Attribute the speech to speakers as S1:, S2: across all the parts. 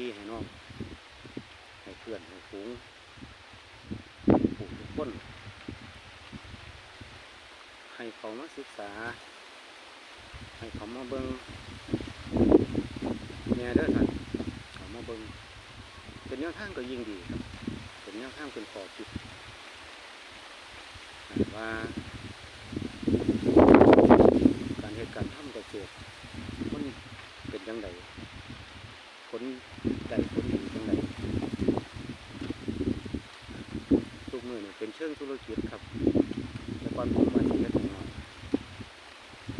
S1: พี่ให้น้องให้เพื่อนให้ฝูงผู้ทุกคนให้เขามาศึกษา ให้เขามาเบิ้งเนี่ยเด้อท่านเขามาเบิ้งเป็นแนวทางก็ยิ่งดีครับเป็นแนวทางเป็นขอคิดว่าการเหตุการณ์ทำเกษตรมันเป็นยังไง ลใดผลดีจังไดทุกมือนี่เป็นเชิงธุรกิจครับ แต่ก่อนผมมาที่เฮ็ดของเรา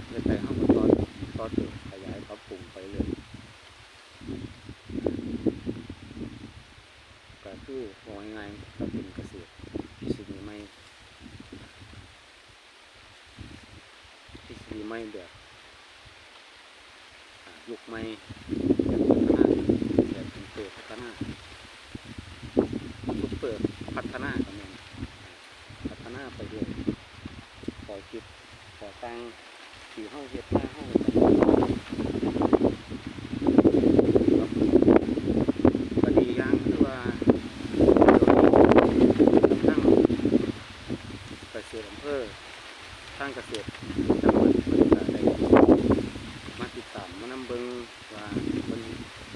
S1: เฮ็ดไปห้องตอนตอนเติมขยายปรับปรุงไปเลยก็คือมองง่ายๆก็เป็นเกษตรทฤษฎีใหม่ทฤษฎีใหม่แบบอ่ายุคใหม่แบบพัฒนาแบบซุป เปอร์พัฒนาซุปเอร์พัฒนาก็แม่นพัฒนาไปเรื่อยขอคิดขอตังที่ห้องเฮ็ดหน้าห้องก็ดีย่างคือว่าทั้งเกษตรอำเภอทางเกษตรจังหวัดเพิ่นก็ได้มาติดตามมานำเบิงว่าเพิ่น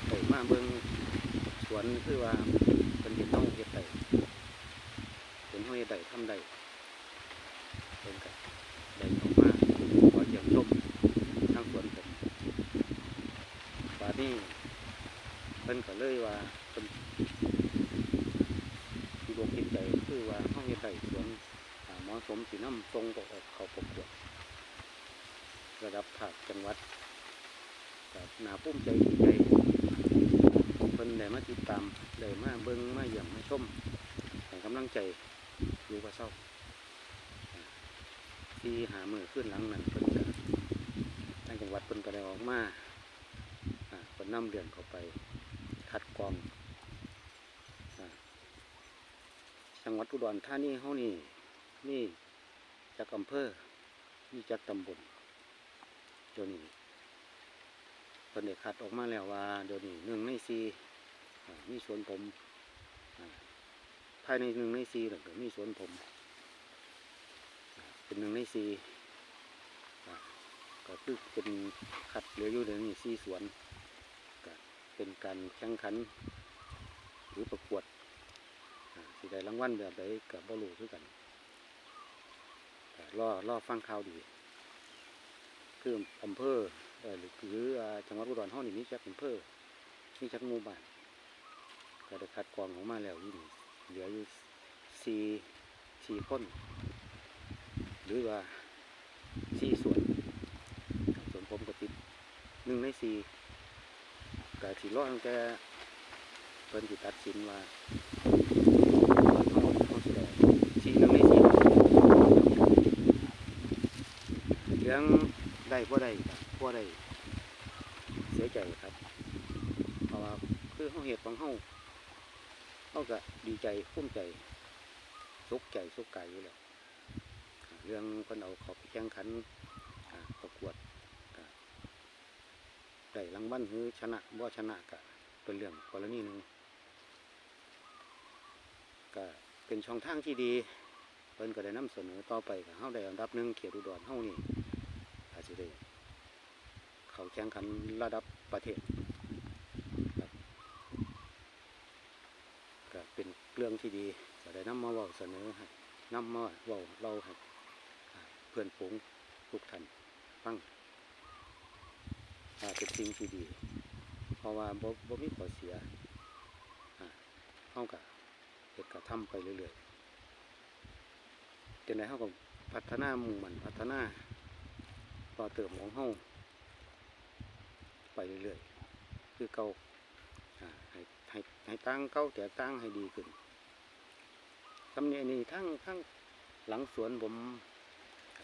S1: ได้มาเบิงสวนคือว่า เพิ่นเฮ็ดเฮาเฮ็ดได้เป็นเฮาเฮ็ดได้ทำได้เพิ่นก็ได้ออกมาขอเยี่ยมชมทางสวนผมบานี้เพิ่นก็เลยว่าเพิ่นที่บอกคิดใจคือว่าห้องเฮ็ดไร่สวนเหมาะสมสินำทรงออกเขาประกวดระดับภาคจังหวัดก็น่าภูมิใจดีใจ เพิ่นได้มาติดตามได้มาเบิ่งมาเยี่ยมมาชมให้กำลังใจอยู่กับเศร้าที่หามือขึ้นหลังนั้นเพิ่นก็ทางจังหวัดเพิ่นก็ได้ออกมาเพิ่นนำเดือนเข้าไปคัดกรองจังหวัดอุดรธานีเฮานี่นี่จากอำเภอมีจากตำบลเดี๋ยวนี้ เพิ่นได้คัดออกมาแล้วว่าเดี๋ยวนี้หนึ่งในสี่มีสวนผมภายในหนึ่งในสี่แล้วก็มีสวนผม เป็นหนึ่งในสี่ก็คือเป็นขัดเหลืออยู่เดี๋ยวนี้สี่สวนก็เป็นการแข่งขันหรือประกวดสิได้รางวัลแบบใดกับบรูคือกันก็รอรอฟังข่าวดี คืออำเภอเอ่อ หรือหรือจังหวัดอุดรเฮานี่มีจักอำเภอมีจักหมู่บ้านก็ได้คัดกรองออกมาแล้วยู่นี่เหลืออยู่สี่สี่คนหรือว่าสี่ส่วนส่วนผมก็ติดหนึ่งในสี่กะสิรอตั้งแต่เพิ่นสิตัดสินว่าเขาแสดงสี่หนึ่งในสี่เรื่องได้บ่ได้ บ่ได้เสียใจครับเพราะว่าคือเฮาเฮ็ดของเฮาเฮาก็ดีใจภูมิใจสุขใจสุขกายอยู่แล้วเรื่องคนเอาเขาไปแข่งขันประกวดได้รางวัลหรือชนะบ่ชนะก็เป็นเรื่องกรณีหนึ่งก็เป็นช่องทางที่ดีเพิ่นก็ได้นำเสนอต่อไปก็เฮาได้อันดับหนึ่งเขตอุดรเฮานี่อาจจะได้ เขาแข่งขันระดับประเทศครับก็เป็นเรื่องที่ดีก็ได้นำมาเว้าเสนอให้นำมาเว้าเราให้เพื่อนฝูงทุกท่านฟังเป็นสิ่งที่ดี เพราะว่าบ่บ่มีข้อเสียอ่าเฮาก็เฮ็ดก็ทำไปเรื่อยๆจนได้เฮาก็พัฒนามุ่งมันพัฒนาต่อเติมของเฮา ไปเรื่อยๆ คือเก่าให้ให้ให้ตั้งเก่าแต่ตั้งให้ดีขึ้นสำเนียนี้ทั้งทั้งหลังสวนผม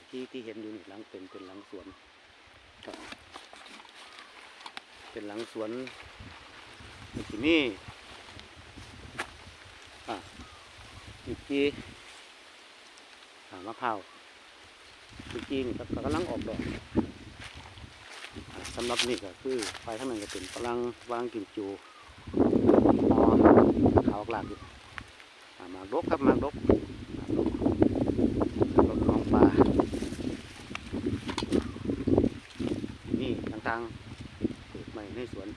S1: ที่ที่เห็นอยู่นี่หลังเป็นเป็นหลังสวนครับเป็นหลังสวนที่นี่อะอีกทีอ่ามะพร้าวอีกทีนี่ก็กำลังออกดอก สำหรับนี่ก็คือไปข้างในก็เป็นฝรั่งวางกิมจูหอขาวกลากอยู่อ่าหมากรกครับหมากรกหมากรกหมากรกของปลานี่ต่างๆปลูกใหม่ในสวน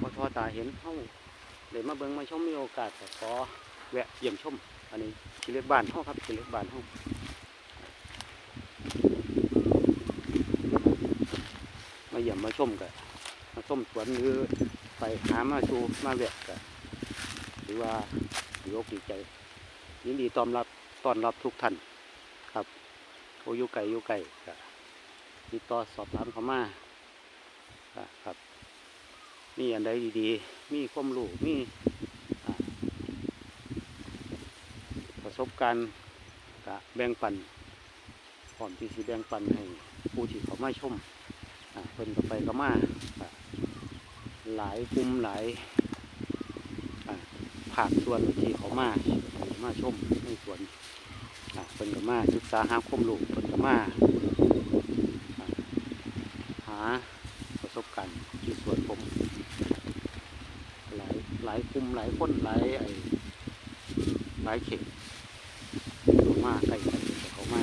S1: พอทอตาเห็นเข้าเดี๋ยวมาเบิ่งมาชมมีโอกาสขอแวะเยี่ยมชม อันนี้ชิเล็กบ้านเฮาครับชิเล็กบ้านเฮา มาเยี่ยมกันมาชมสวนหรือไปหามาชูมาแวะกันถือว่าดีอกดีใจ ยินดีต้อนรับต้อนรับทุกท่านครับโอยู่ไก่ยู่ไก่ก็ติดต่อสอบถามเขามาอ่าครับมีอันใดดีๆ มีความรู้มีประสบการณ์กะแบ่งปันพร้อมที่สิแบ่งปันให้ผู้ที่เขามาชม เพิ่นก็ไปก็มาหลายกลุ่มหลายอ่าภาคส่วนที่เขามามาชมในสวนเพิ่นก็มาศึกษาหาความรู้เพิ่นก็มาหาประสบการณ์ที่สวนผมหลายหลายกลุ่มหลายคนหลายไอ้หลายเขตเขามาใกล้กันเขามา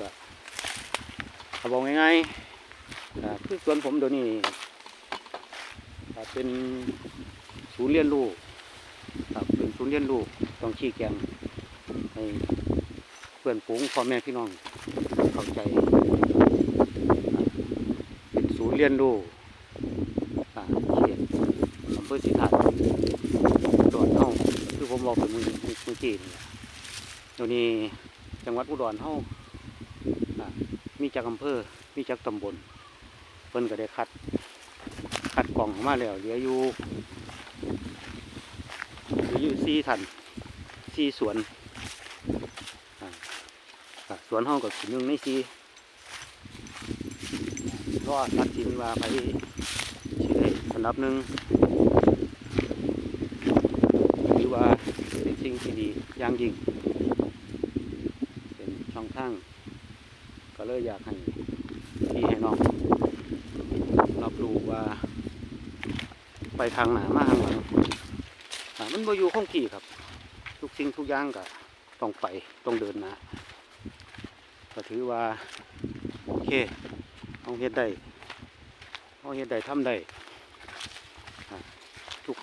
S1: ก็เอา บอกง่ายๆคือสวนผมเดี๋ยวนี้เป็นศูนย์เรียนรู้ครับเป็นศูนย์เรียนรู้ต้องชี้แจงให้เพื่อนฝูงพ่อแม่พี่น้องเข้าใจ เป็นศูนย์เรียนรู้เขตอำเภอศรีถาดอุดรเฮาคือผมบอกเป็นมือมือจีนเดี๋ยวนี้จังหวัดอุดรเฮาอ่า มีจากอำเภอ มีจากตำบล เพิ่นก็ได้คัด คัดกล่องออกมาแล้วเหลืออยู่เหลืออยู่สี่ทันสี่สวนสวนเฮาก็คือหนึ่งในสี่รอตัดสินว่าไปสิได้อันดับหนึ่งถือว่าเป็นสิ่งที่ดีอย่างยิ่ง เป็นช่องทาง ก็เลยอยากให้พี่ให้น้องรับรู้ว่า ไปทางหนามาทางหลังมันบ่อยู่คงที่ครับ ทุกสิ่งทุกอย่างก็ต้องไปต้องเดินนะก็ถือว่า โอเคเอาเฮ็ดได้เขาเฮ็ดได้ทำได้ทุก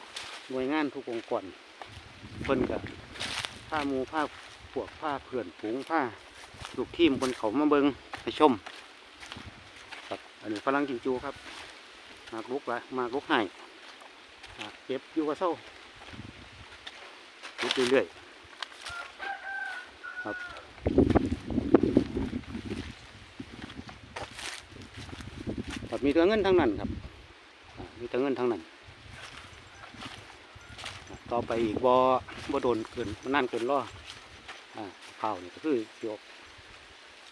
S1: หน่วยงานทุกองค์กรเพิ่นกับผ้ามูผ้าพวกผ้าเพื่อนฝูงผ้าลูกทีมคนเขามาเบิง ให้ชมครับอันนี้ฝรั่งจิงจูครับมากลุกละมากลุกให้เก็บอยู่กับเศร้าลุกเรื่อยๆครับครับมีแต่เงินทั้งนั้นครับมีแต่เงินทั้งนั้น ต่อไปอีกบ่บ่โดนเกินนั่นเกินรออ่าข้าวนี่ก็คือสิออก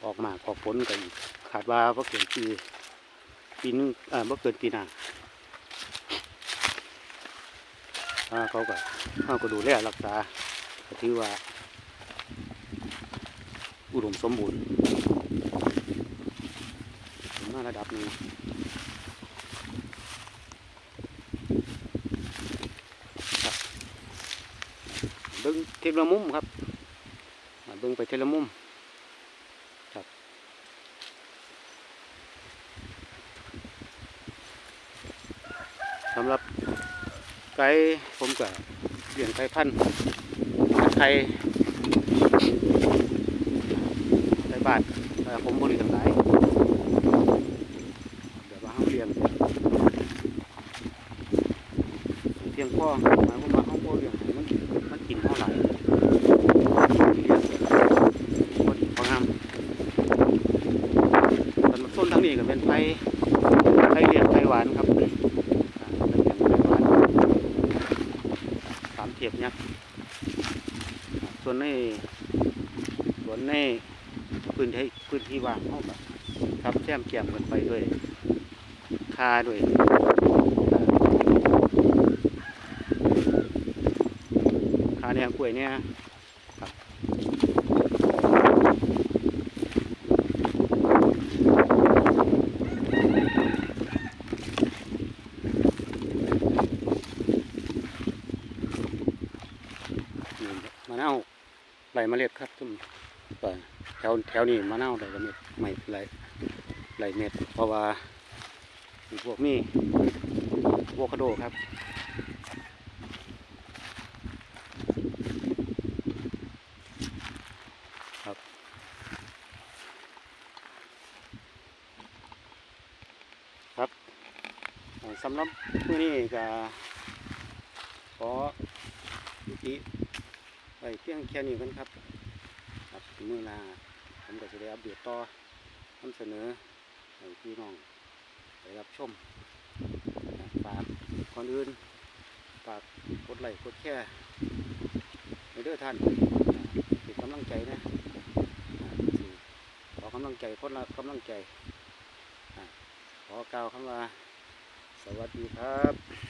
S1: ออกมาออกผลกันขาดว่าบ่เกินปีปีนึงอ่าบ่เกินปีหน้าเขาก็เขาก็ดูแลรักษาถือว่า อุดมสมบูรณ์ถึงมาระดับนึงเบิ้งเทละมุมครับเบิ้งไปเทละมุมครับ สำหรับไก่ผมก็เลี้ยงไก่พันธุ์ไข่ไก่บาทผมบริการหลายเดี๋ยวว่าเขาเลี้ยงเพียงพอหมาย พื้นที่พื้นที่ว่างเข้าไปทำแซมเกียมกันไปด้วยคาด้วยคาแนี่กล้วยเนี่ยครับมะนาวไหลมเมล็ดครับทุกไป แถวแถวนี้มะนาวไรเม็ดไม่ไรไรเม็ด เพราะว่าพวกนี้โวคาโดครับครับครับสำหรับมื้อนี้ก็ขอยุติไปเพียงแค่นี้กันครับ มือหน้าผมก็จะได้อัปเดตต่อนำเสนอให้พี่น้องได้รับชมฝากก่อนอื่นฝากกดไลค์กดแชร์ในเด้อท่านเป็นกำลังใจนะขอกำลังใจคนละกำลังใจขอกล่าวคำว่าสวัสดีครับ